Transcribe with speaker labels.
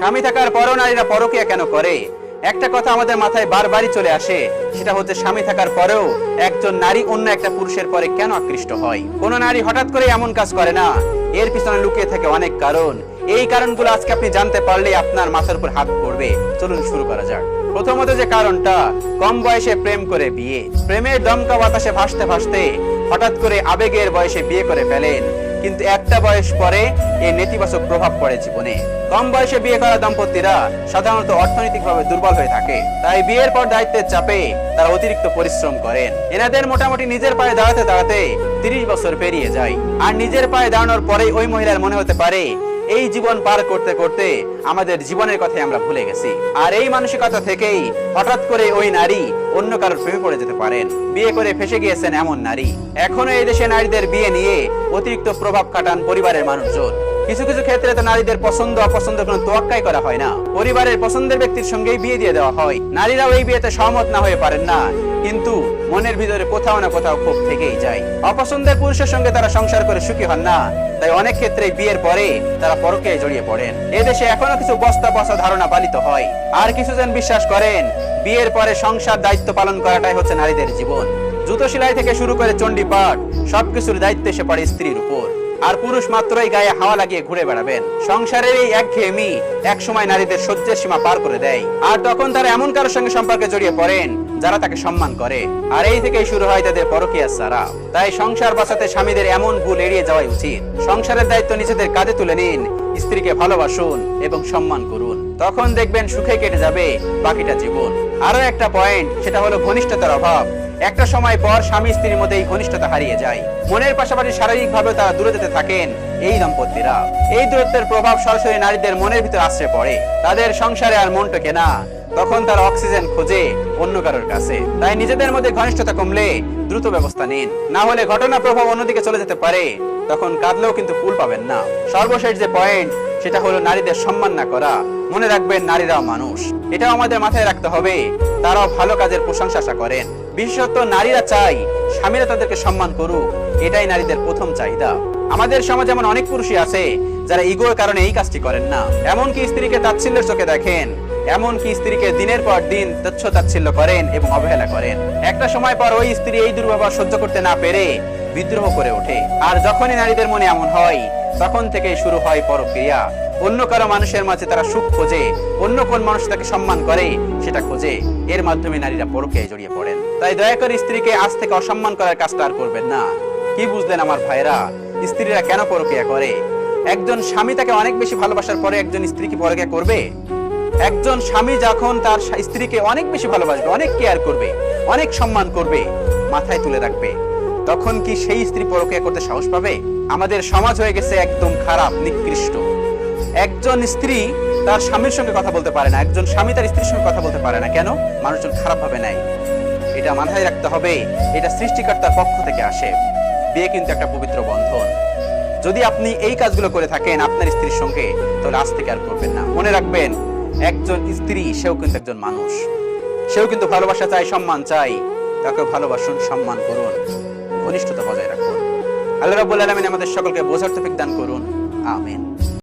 Speaker 1: স্বামী থাকার পরও নারীরা পরকিয়া কেন করে? একটা কথা আমাদের মাথায় বারবারই চলে আসে, সেটা হচ্ছে স্বামী থাকার পরেও একজন নারী অন্য একটা পুরুষের পরে কেন আকৃষ্ট হয়? কোন নারী হঠাৎ করে এমন কাজ করে না। এর পিছনে লুকিয়ে থাকে অনেক কারণ। এই কারণগুলো আজকে আপনি জানতে পারলে আপনার মাথার উপর হাত পড়বে। চলুন শুরু করা যাক। প্রথমত যে কারণটা, কম বয়সে প্রেম করে বিয়ে। প্রেমের দমকা বাতাসে ভাসতে ভাসতে হঠাৎ করে আবেগের বয়সে বিয়ে করে ফেলেন। কিন্তু একটা বয়স পরে এই নেতিবাচক প্রভাব পড়ে জীবনে। কম বয়সে বিয়ে করা দম্পতিরা সাধারণত অর্থনৈতিকভাবে দুর্বল হয়ে থাকে। তাই বিয়ের পর দায়িত্বের চাপে তারা অতিরিক্ত পরিশ্রম করেন। এনাদের মোটামুটি নিজের পায়ে দাঁড়াতে দাঁড়াতে তিরিশ বছর পেরিয়ে যায়। আর নিজের পায়ে দাঁড়ানোর পরেই ওই মহিলার মনে হতে পারে, এই জীবন পার করতে করতে আমাদের জীবনের কথাই আমরা ভুলে গেছি। আর এই মানসিকতা থেকেই হঠাৎ করে ওই নারী অন্য কারোর প্রেমে পড়ে যেতে পারেন। বিয়ে করে ফেসে গিয়েছেন এমন নারী। এখনও এই দেশে নারীদের বিয়ে নিয়ে অতিরিক্ত প্রভাব কাটান পরিবারের মানুষজন। কিছু কিছু ক্ষেত্রে তো নারীদের পছন্দ অপছন্দের কোনো তোয়াক্কাই করা হয় না। পরিবারের পছন্দের ব্যক্তির সঙ্গেই বিয়ে দিয়ে দেওয়া হয়। নারীরাও এই বিয়েতে সহমত না হয়ে পারেন না। কিন্তু মনের ভিতরে কোথাও না কোথাও ক্ষোভ থেকেই যায়। অপছন্দের পুরুষের সঙ্গে তারা সংসার করে সুখী হন না। তাই অনেক ক্ষেত্রে বিয়ের পরে তারা পরকে জড়িয়ে পড়েন। এদেশে এখনও কিছু বস্তা বস্তা ধারণা পালিত হয়। আর কিছুজন বিশ্বাস করেন, বিয়ের পরে সংসার দায়িত্ব পালন করাটাই হচ্ছে নারীদের জীবন। জুতো সেলাই থেকে শুরু করে চণ্ডী পাঠ সবকিছুর দায়িত্ব এসে পড়ে স্ত্রীর উপর। আর পুরুষ মাত্রই গায়ে হাওয়া লাগিয়ে ঘুরে বেড়াবেন। সংসারের এই একঘেয়েমি এক সময় নারীদের সহ্যের সীমা পার করে দেয়। আর তখন তারা এমন কারোর সঙ্গে সম্পর্কে জড়িয়ে পড়েন, যারা তাকে সম্মান করে। আর এই থেকেই শুরু হয় তাদের পরকীয়া সারা। তাই সংসার বাঁচাতে স্বামীদের এমন ভুল এড়িয়ে যাওয়াই উচিত। সংসারের দায়িত্ব নিজেদের কাঁধে তুলে নিন স্ত্রীকে ভালোবাসুন এবং সম্মান করুন। তখন দেখবেন সুখে কেটে যাবে বাকিটা জীবন। আরও একটা পয়েন্ট সেটা হলো ঘনিষ্ঠতার অভাব। একটা সময় পর স্বামী স্ত্রীর মধ্যে এই ঘনিষ্ঠতা হারিয়ে যায়। মনের পাশাপাশি শারীরিকভাবে তারা দূরে যেতে থাকেন এই দম্পতিরা। এই দূরত্বের প্রভাব সরাসরি নারীদের মনের ভিতর আশ্রে পড়ে। তাদের সংসারে আর মন টেকে না তখন তারা অক্সিজেন খোঁজে অন্য কারোর কাছে। তাই নিজেদের মধ্যে ঘনিষ্ঠতা কমলে দ্রুত ব্যবস্থা নিন। না হলে ঘটনা প্রভাব অন্যদিকে চলে যেতে পারে। তখন কাঁদলেও কিন্তু ফুল পাবেন না। সর্বশেষ যে পয়েন্ট সেটা হলো নারীদের সম্মান না করা। মনে রাখবেন, নারীরাও মানুষ। এটাও আমাদের মাথায় রাখতে হবে, তারাও ভালো কাজের প্রশংসা করেন। বিশেষত নারীরা চাই স্বামীরা তাদেরকে সম্মান করুক, এটাই নারীদের প্রথম চাহিদা। আমাদের সমাজে এমন অনেক পুরুষই আছে, যারা ইগোর কারণে এই কাজটি করেন না। এমনকি স্ত্রীকে তাচ্ছিল্যের চোখে দেখেন, এমনকি স্ত্রীকে দিনের পর দিন তুচ্ছ তাচ্ছিল্য করেন এবং অবহেলা করেন। একটা সময় পর ওই স্ত্রী এই দুর্ব্যবহার সহ্য করতে না পেরে বিদ্রোহ করে ওঠে। আর যখনই নারীদের মনে এমন হয়, তখন থেকেই শুরু হয় পরক্রিয়া। অন্য কারও মানুষের মাঝে তারা সুখ খোঁজে, অন্য কোন মানুষ তাকে সম্মান করে, সেটা খোঁজে। এর মাধ্যমে নারীরা পরকে জড়িয়ে পড়েন। তাই দয়া করে স্ত্রীকে আজ থেকে অসম্মান করার কাজটা আর করবেন না। কি বুঝলেন আমার ভাইরা স্ত্রীরা কেন পরকিয়া করে? একজন স্বামী তাকে অনেক বেশি ভালোবাসার পরে একজন স্ত্রী কি পরকিয়া করবে? একজন স্বামী যখন তার স্ত্রীকে অনেক বেশি ভালোবাসবে, অনেক কেয়ার করবে, অনেক সম্মান করবে, মাথায় তুলে রাখবে। তখন কি সেই স্ত্রী পরকিয়া করতে সাহস পাবে? আমাদের সমাজ হয়ে গেছে একদম খারাপ, নিকৃষ্ট। একজন স্ত্রী তার স্বামীর সঙ্গে কথা বলতে পারে না, একজন স্বামী তার স্ত্রীর সঙ্গে কথা বলতে পারে না। কেন? মানুষজন খারাপ ভাবে নেয়। এটা মাথায় রাখতে হবে, এটা সৃষ্টিকর্তার পক্ষ থেকে আসে। বিয়ে কিন্তু একটা পবিত্র বন্ধন। যদি আপনি এই কাজগুলো করে থাকেন আপনার স্ত্রীর সঙ্গে, তাহলে আজ থেকে আর করবেন না। মনে রাখবেন, একজন স্ত্রী, সেও কিন্তু একজন মানুষ। সেও কিন্তু ভালোবাসা চাই সম্মান চাই তাকে ভালোবাসুন, সম্মান করুন। ঘনিষ্ঠতা বজায় রাখুন। আল্লাহ রাব্বুল আলামিন আমাদের সকলকে বোঝার তৌফিক দান করুন। আমিন।